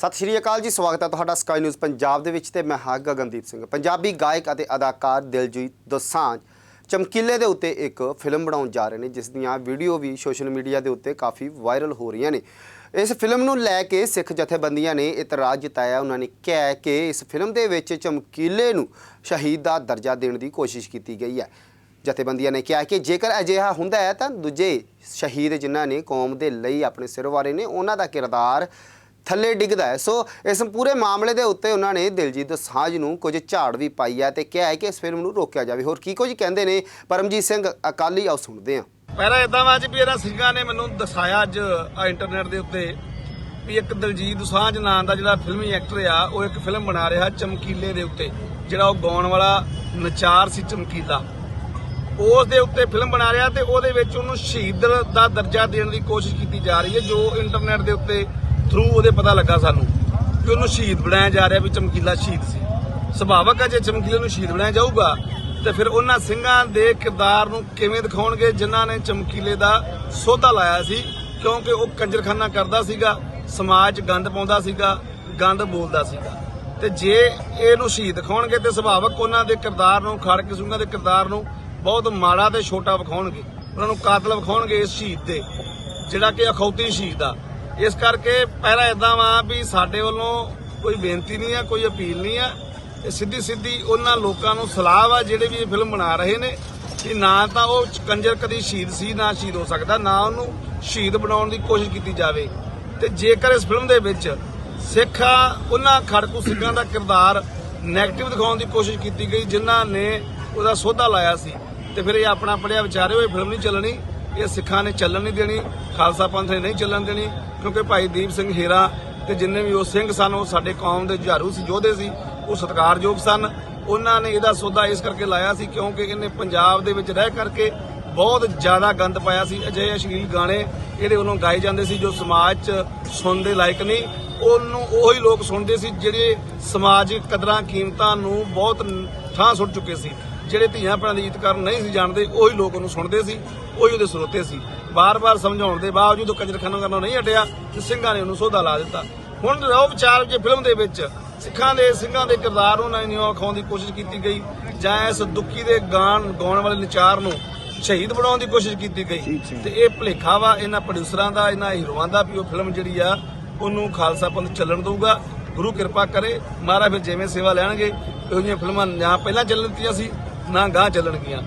ਸਤਿ ਸ਼੍ਰੀ ਅਕਾਲ ਜੀ, ਸਵਾਗਤ ਹੈ ਤੁਹਾਡਾ ਸਕਾਈ ਨਿਊਜ਼ ਪੰਜਾਬ ਦੇ ਵਿੱਚ ਤੇ ਮੈਂ ਹਾਂ ਗਗਨਦੀਪ ਸਿੰਘ। ਪੰਜਾਬੀ ਗਾਇਕ ਅਤੇ ਅਦਾਕਾਰ ਦਿਲਜੀਤ ਦੋਸਾਂਝ ਚਮਕੀਲੇ ਦੇ ਉੱਤੇ ਇੱਕ ਫਿਲਮ ਬਣਾਉਣ ਜਾ ਰਹੇ ਨੇ, ਜਿਸ ਦੀਆਂ ਵੀਡੀਓ ਵੀ ਸੋਸ਼ਲ ਮੀਡੀਆ ਦੇ ਉੱਤੇ ਕਾਫੀ ਵਾਇਰਲ ਹੋ ਰਹੀਆਂ ਨੇ। ਇਸ ਫਿਲਮ ਨੂੰ ਲੈ ਕੇ ਸਿੱਖ ਜਥੇਬੰਦੀਆਂ ਨੇ ਇਤਰਾਜ਼ ਜਤਾਇਆ। ਉਹਨਾਂ ਨੇ ਕਿਹਾ ਕਿ ਇਸ ਫਿਲਮ ਦੇ ਵਿੱਚ ਚਮਕੀਲੇ ਨੂੰ ਸ਼ਹੀਦ ਦਾ ਦਰਜਾ ਦੇਣ ਦੀ ਕੋਸ਼ਿਸ਼ ਕੀਤੀ ਗਈ ਹੈ। ਜਥੇਬੰਦੀਆਂ ਨੇ ਕਿਹਾ ਕਿ ਜੇਕਰ ਅਜਿਹਾ ਹੁੰਦਾ ਹੈ ਤਾਂ ਦੂਜੇ ਸ਼ਹੀਦ ਜਿਨ੍ਹਾਂ ਨੇ ਕੌਮ ਦੇ ਲਈ ਆਪਣੇ ਸਿਰ ਵਾਰੇ ਨੇ, ਉਹਨਾਂ ਦਾ ਕਿਰਦਾਰ ਥੱਲੇ ਡਿੱਗਦਾ ਹੈ। ਸੋ ਇਸ ਪੂਰੇ ਮਾਮਲੇ ਦੇ ਉੱਤੇ ਉਹਨਾਂ ਨੇ ਦਿਲਜੀਤ ਸਾਂਝ ਨੂੰ ਕੁਝ ਝਾੜ ਵੀ ਪਾਈ ਹੈ ਤੇ ਕਿਹਾ ਹੈ ਕਿ ਇਸ ਫਿਲਮ ਨੂੰ ਰੋਕਿਆ ਜਾਵੇ। ਹੋਰ ਕੀ ਕੁਝ ਕਹਿੰਦੇ ਨੇ? ਪਰਮਜੀਤ ਸਿੰਘ, ਅਕਾਲੀ ਆਓ ਸੁਣਦੇ ਹਾਂ। ਪਹਿਲਾਂ ਇਦਾਂ ਵਾ ਅੱਜ ਵੀ ਇਹਨਾਂ ਸਿੰਘਾਂ ਨੇ ਮੈਨੂੰ ਦਿਖਾਇਆ ਅੱਜ ਆ ਇੰਟਰਨੈਟ ਦੇ ਉੱਤੇ ਵੀ ਇੱਕ ਦਲਜੀਤ ਦੋਸਾਂਝ ਨਾਂ ਦਾ ਜਿਹੜਾ ਫਿਲਮੀ ਐਕਟਰ ਆ, ਉਹ ਇੱਕ ਫਿਲਮ ਬਣਾ ਰਿਹਾ ਚਮਕੀਲੇ ਦੇ ਉੱਤੇ, ਜਿਹੜਾ ਉਹ ਗਾਉਣ ਵਾਲਾ ਨਚਾਰ ਸੀ ਚਮਕੀਲਾ। ਉਸ ਦੇ ਉੱਤੇ ਫਿਲਮ ਬਣਾ ਰਿਹਾ ਤੇ ਉਹਦੇ ਵਿੱਚ ਉਹਨੂੰ ਸ਼ਹੀਦ ਦਾ ਦਰਜਾ ਦੇਣ ਦੀ ਕੋਸ਼ਿਸ਼ ਕੀਤੀ ਜਾ ਰਹੀ ਹੈ, ਜੋ ਇੰਟਰਨੈਟ ਦੇ ਉੱਤੇ ਥਰੂ ਉਹਦੇ ਪਤਾ ਲੱਗਾ ਸਾਨੂੰ ਕਿ ਉਹਨੂੰ ਸ਼ਹੀਦ ਬਣਾਇਆ ਜਾ ਰਿਹਾ ਵੀ ਚਮਕੀਲਾ ਸ਼ਹੀਦ ਸੀ। ਸੁਭਾਵਕ ਹੈ ਜੇ ਚਮਕੀਲੇ ਨੂੰ ਸ਼ਹੀਦ ਬਣਾਇਆ ਜਾਊਗਾ, ਤੇ ਫਿਰ ਉਹਨਾਂ ਸਿੰਘਾਂ ਦੇ ਕਿਰਦਾਰ ਨੂੰ ਕਿਵੇਂ ਦਿਖਾਉਣਗੇ ਜਿਨ੍ਹਾਂ ਨੇ ਚਮਕੀਲੇ ਦਾ ਸੋਧਾ ਲਾਇਆ ਸੀ? ਕਿਉਂਕਿ ਉਹ ਕੰਜਰਖਾਨਾ ਕਰਦਾ ਸੀਗਾ, ਸਮਾਜ 'ਚ ਗੰਦ ਪਾਉਂਦਾ ਸੀਗਾ, ਗੰਦ ਬੋਲਦਾ ਸੀਗਾ। ਤੇ ਜੇ ਇਹਨੂੰ ਸ਼ਹੀਦ ਦਿਖਾਉਣਗੇ ਤੇ ਸੁਭਾਵਕ ਉਹਨਾਂ ਦੇ ਕਿਰਦਾਰ ਨੂੰ ਖੜਕ ਸਿੰਘਾਂ ਦੇ ਕਿਰਦਾਰ ਨੂੰ ਬਹੁਤ ਮਾੜਾ ਤੇ ਛੋਟਾ ਵਿਖਾਉਣਗੇ। ਉਹਨਾਂ ਨੂੰ ਕਾਤਲ ਵਿਖਾਉਣਗੇ ਇਸ ਸ਼ਹੀਦ ਦੇ, ਜਿਹੜਾ ਕਿ ਅਖੌਤੀ ਸ਼ਹੀਦ ਆ। ਇਸ ਕਰਕੇ ਪਹਿਲਾਂ ਇਦਾਂ ਵਾ ਵੀ ਸਾਡੇ ਵੱਲੋਂ ਕੋਈ ਬੇਨਤੀ ਨਹੀਂ ਆ, ਕੋਈ ਅਪੀਲ ਨਹੀਂ ਆ। ਇਹ ਸਿੱਧੀ ਸਿੱਧੀ ਉਹਨਾਂ ਲੋਕਾਂ ਨੂੰ ਸਲਾਹ ਵਾ ਜਿਹੜੇ ਵੀ ਇਹ ਫਿਲਮ ਬਣਾ ਰਹੇ ਨੇ ਕਿ ਨਾ ਤਾਂ ਉਹ ਕੰਜਰ ਕਦੀ ਸ਼ਹੀਦ ਸੀ, ਨਾ ਸ਼ਹੀਦ ਹੋ ਸਕਦਾ, ਨਾ ਉਹਨੂੰ ਸ਼ਹੀਦ ਬਣਾਉਣ ਦੀ ਕੋਸ਼ਿਸ਼ ਕੀਤੀ ਜਾਵੇ। ਤੇ ਜੇਕਰ ਇਸ ਫਿਲਮ ਦੇ ਵਿੱਚ ਸਿੱਖਾਂ ਉਹਨਾਂ ਖੜਕੂ ਸਿੰਘਾਂ ਦਾ ਕਿਰਦਾਰ ਨੈਗੇਟਿਵ ਦਿਖਾਉਣ ਦੀ ਕੋਸ਼ਿਸ਼ ਕੀਤੀ ਗਈ, ਜਿਨ੍ਹਾਂ ਨੇ ਉਹਦਾ ਸੋਧਾ ਲਾਇਆ ਸੀ। ਤੇ ਫਿਰ ਇਹ ਆਪਣਾ ਪੜਿਆ ਵਿਚਾਰੇ ਹੋਏ ਫਿਲਮ ਨਹੀਂ ਚੱਲਣੀ। ਇਹ ਸਿੱਖਾਂ ਨੇ ਚੱਲਣ ਨਹੀਂ ਦੇਣੀ, ਖਾਲਸਾ ਪੰਥ ਨੇ ਨਹੀਂ ਚੱਲਣ ਦੇਣੀ, ਕਿਉਂਕਿ ਭਾਈ ਦੀਪ ਸਿੰਘ ਹੀਰਾ ਤੇ ਜਿੰਨੇ ਵੀ ਉਹ ਸਿੰਘ ਸਨ, ਉਹ ਸਾਡੇ ਕੌਮ ਦੇ ਜੁਝਾਰੂ ਸੀ, ਯੋਧੇ ਸੀ, ਉਹ ਸਤਿਕਾਰਯੋਗ ਸਨ। ਉਹਨਾਂ ਨੇ ਇਹਦਾ ਸੌਦਾ ਇਸ ਕਰਕੇ ਲਾਇਆ ਸੀ ਕਿਉਂਕਿ ਇਹਨੇ ਪੰਜਾਬ ਦੇ ਵਿੱਚ ਰਹਿ ਕਰਕੇ ਬਹੁਤ ਜ਼ਿਆਦਾ ਗੰਦ ਪਾਇਆ ਸੀ। ਅਜਿਹੇ ਅਸ਼ਲੀਲ ਗਾਣੇ ਇਹਦੇ ਵੱਲੋਂ ਗਾਏ ਜਾਂਦੇ ਸੀ ਜੋ ਸਮਾਜ 'ਚ ਸੁਣਨ ਦੇ ਲਾਇਕ ਨਹੀਂ। ਉਹਨੂੰ ਉਹੀ ਲੋਕ ਸੁਣਦੇ ਸੀ ਜਿਹੜੇ ਸਮਾਜਿਕ ਕਦਰਾਂ ਕੀਮਤਾਂ ਨੂੰ ਬਹੁਤ ਥਾਂ ਸੁੱਟ ਚੁੱਕੇ ਸੀ। ਜਿਹੜੇ ਧੀਆਂ ਭੈਣਾਂ ਦੀ ਇੱਜ਼ਤ ਕਰਨ ਨਹੀਂ ਸੀ ਜਾਣਦੇ ਉਹੀ ਲੋਕ ਉਹਨੂੰ ਸੁਣਦੇ ਸੀ ਉਹੀ ਉਹਦੇ ਸਰੋਤੇ ਸੀ। ਬਾਰ-ਬਾਰ ਸਮਝਾਉਣ ਦੇ ਬਾਵਜੂਦ ਉਹ ਕੰਜਰਖਾਨਾ ਕਰਨੋਂ ਨਹੀਂ ਹਟਿਆ ਤੇ ਸਿੰਘਾਂ ਨੇ ਉਹਨੂੰ ਸੋਧਾ ਲਾ ਦਿੱਤਾ। ਹੁਣ ਰੋ ਵਿਚਾਰ ਜੇ ਫਿਲਮ ਦੇ ਵਿੱਚ ਸਿੱਖਾਂ ਦੇ ਸਿੰਘਾਂ ਦੇ ਕਿਰਦਾਰ ਨੂੰ ਨਹੀਂ ਵਿਖਾਉਣ ਦੀ ਕੋਸ਼ਿਸ਼ ਕੀਤੀ ਗਈ ਜਾਂ ਇਸ ਦੁੱਖੀ ਦੇ ਗਾਣ ਗਾਉਣ ਵਾਲੇ ਨਚਾਰ ਨੂੰ ਸ਼ਹੀਦ ਬਣਾਉਣ ਦੀ ਕੋਸ਼ਿਸ਼ ਕੀਤੀ ਗਈ ਤੇ ਇਹ ਭੁਲੇਖਾ ਵਾ ਇਹਨਾਂ ਪ੍ਰੋਡਿਊਸਰਾਂ ਦਾ ਇਹਨਾਂ ਹੀਰੋਆਂ ਦਾ ਵੀ ਉਹ ਫਿਲਮ ਜਿਹੜੀ ਆ ਉਹਨੂੰ ਖਾਲਸਾ ਪੰਥ ਚੱਲਣ ਦਊਗਾ। ਗੁਰੂ ਕਿਰਪਾ ਕਰੇ ਮਹਾਰਾਜ ਫਿਰ ਜਿਵੇਂ ਸੇਵਾ ਲੈਣਗੇ ਇਹੋ ਜਿਹੀਆਂ ਫਿਲਮਾਂ ਨਾ ਪਹਿਲਾਂ ਚੱਲਣ ਦਿੱਤੀਆਂ ਸੀ ਨਾ ਗਾਂ ਚੱਲਣਗੀਆਂ।